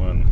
лиман.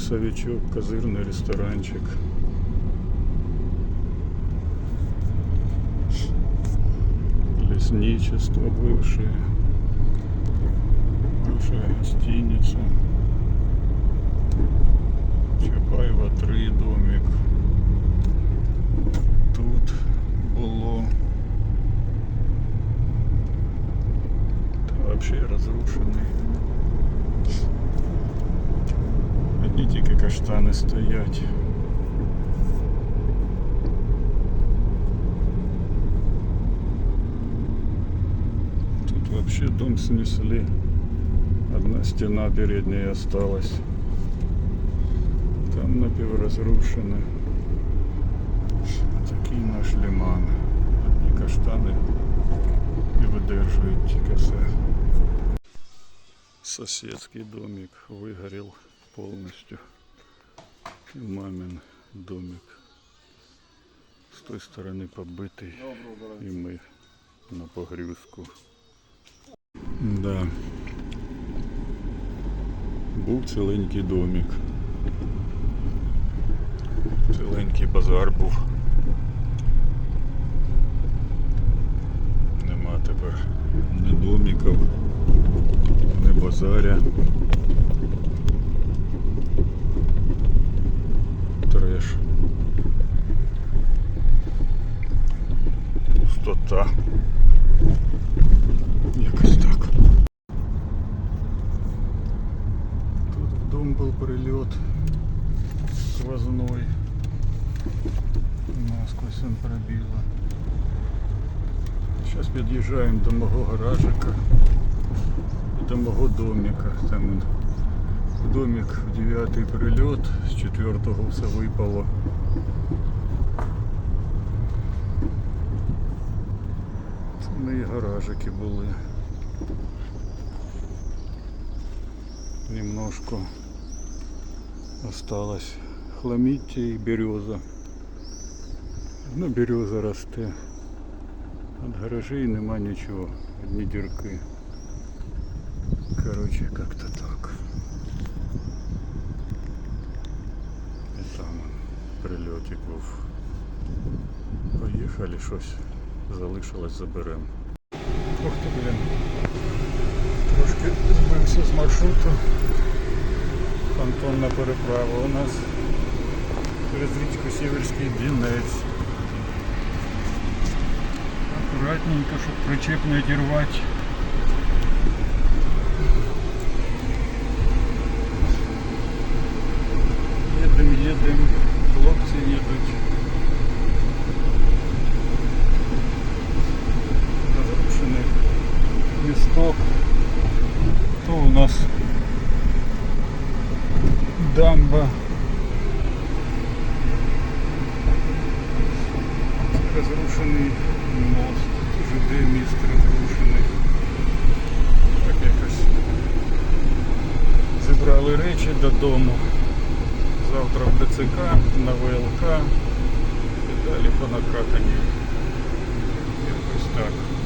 Лісовичок, козирний ресторанчик. Лесничество бывшее. Бывшая гостиница. Чапаева 3 домик. Тут було. Та вообще разрушений. Одні тільки каштани стоять. Тут вообще дом снесли. Одна стена передняя осталась. Там напіврозрушено. Такий наш лиман. Одні каштани і видержують тільки все. Соседский домик выгорел полностью. И мамин домик с той стороны побитый. И мы на погрузку. Да. Був ціленький домик. Ціленький базар був. Нема тепер ні домиків, ні базаря. Треш. Пустота. Якось так. Тут в дом был прилет сквозной. Насквозь он пробило. Сейчас подъезжаем до моего гаражика до моего домика. Там в домик в дев'ятий прильот, з четвертого все випало. Це мої гаражики були. Немножко осталось хламіття і береза. Ну, береза росте. От гаражей нема нічого, одні дірки. Короче, как-то так. прильотик був. Поїхали щось. Залишилось заберемо. Ух ти, блін. Трошки збився з маршруту. Понтонна переправа у нас через річку Сіверський Дінець. Акуратненько, щоб причеп не одірвати. Їдем, їдем, Хлопці їдуть. Розрушений місток. То у нас дамба. Розрушений мост. ЖД міст розрушений. Так якось зібрали речі додому. завтра в ДЦК, на ВЛК і далі по накатанню. Якось так.